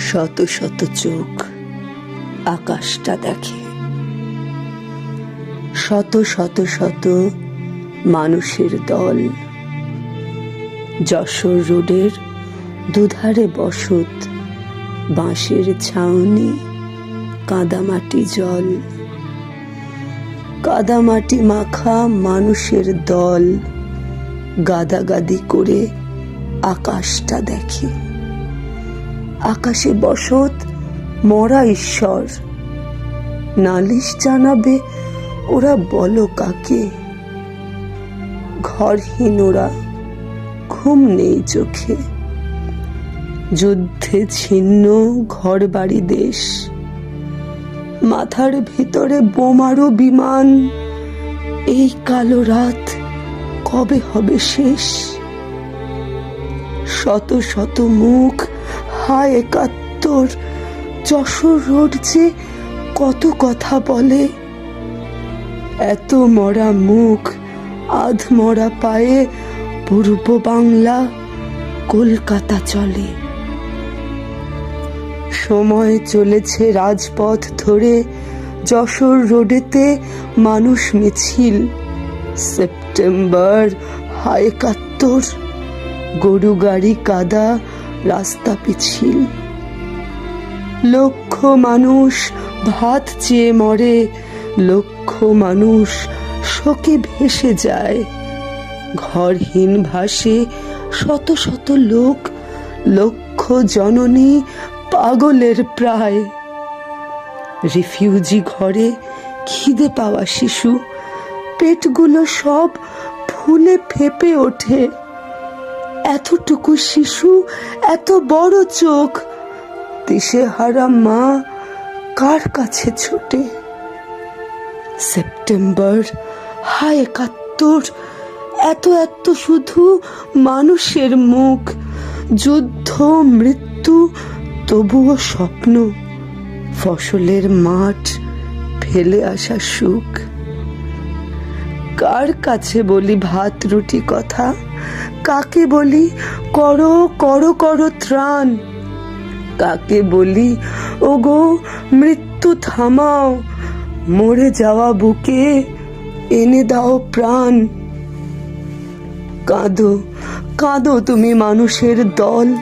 শত শত চোখ আকাশটা দেখে। শত শত শত মানুষের দল। যশোর রোডের দুধারে বসত, বাঁশের ছাউনি, কাদামাটি জল। কাদামাটি মাখা মানুষের দল, গাদাগাদি করে আকাশটা দেখে। আকাশে বসত, মরা ঈশ্বর। নালিশ জানাবে, ওরা বলো কাকে? ঘরহীন ওরা, ঘুম নেই চোখে। যুদ্ধে ছিন্ন ঘর বাড়ি দেশ। মাথার ভিতরে বোমারো বিমান। এই কালো রাত কবে হবে শেষ? শত শত মুখ হায় একাত্তর। যশোর রোড যে কত কথা বলে। এত মরা মুখ, আধ মরা পায়ে পূর্ব বাংলা, কলকাতা চলে। সময় চলেছে রাজপথ ধরে, যশোর রোডেতে মানুষ মিছিল। সেপ্টেম্বর, হায় একাত্তর। গরু গাড়ি কাদা রাস্তা পিছিল। লক্ষ মানুষ ভাত চেয়ে মরে, লক্ষ মানুষ শোকে ভেসে যায়। ঘরহীন ভাসে শত শত লোক, লক্ষ জননী পাগলের প্রায়। রিফিউজি ঘরে খিদে পাওয়া শিশু, পেটগুলো সব ফুলে ফেপে ওঠে। এতটুকু শিশু, এত বড় চোখ। দিশেহারা মা কার কাছে ছুটে? সেপ্টেম্বর, হায় একাত্তর, এত এত শুধু মানুষের মুখ। যুদ্ধ, মৃত্যু, তবুও স্বপ্ন। ফসলের মাঠ, ফেলে আসা সুখ। কার কাছে বলি ভাত, রুটি, কথা? কাকে বলি? করো করো করো ত্রাণ। কাকে বলি? ওগো, মৃত্যু থামাও। মরে যাওয়া বুকে এনে দাও প্রাণ। কাঁদো কাঁদো তুমি মানুষের দল।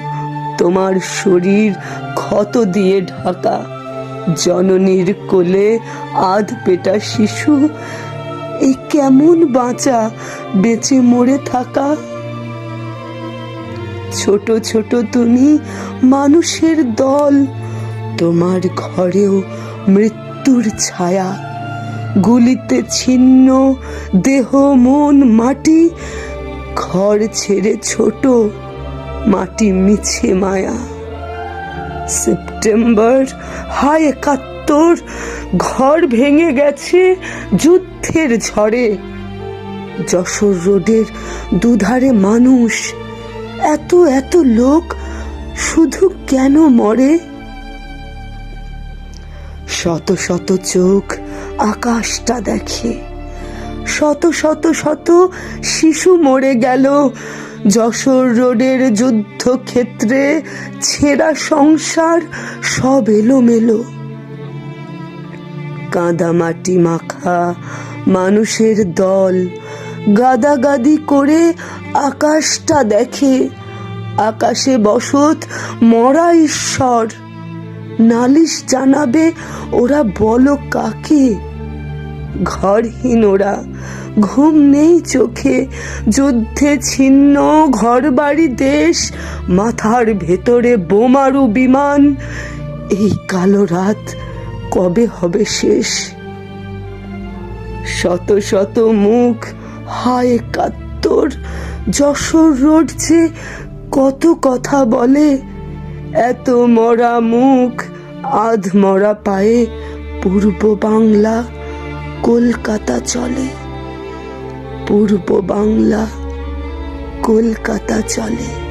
তোমার শরীর ক্ষত দিয়ে ঢাকা। জননীর কোলে আধ পেটা শিশু। এই কেমন বাঁচা? বেঁচে মরে থাকা? ছোট ছোট তুমি মানুষের দল। তোমার ঘরেও মৃত্যুর ছায়া। গুলিতে ছিন্ন, দেহ, মন, মাটি। ঘর ছেড়ে ছোট, মাটি মিছে মায়া। সেপ্টেম্বর, হায় একাত্তর। ঘর ভেঙে গেছে যুদ্ধের ঝড়ে। যশোর রোডের দুধারে মানুষ, এত এত লোক শুধু কেন মরে? শত শত চোখ আকাশটা দেখে, শত শত শত শিশু মরে গেল। যশোর রোডের যুদ্ধক্ষেত্রে ছেঁড়া সংসার সব এলোমেলো। কাদামাটি মাখা মানুষের দল। গাদাগাদি করে আকাশটা দেখে, আকাশে বসত মরা ঈশ্বর। নালিশ জানাবে ওরা বলো কাকে? ঘরহীন ওরা, ঘুম নেই চোখে। যুদ্ধে ছিন্ন ঘর বাড়ি দেশ, মাথার ভেতরে বোমারু বিমান। এই কালো রাত কবে হবে শেষ? শত শত মুখ, হায় কাত্তর, যশোর রোড যে কত কথা বলে, এত মরা মুখ, আধ মরা পায়ে পূর্ব বাংলা কলকাতা চলে। পূর্ব বাংলা কলকাতা চলে।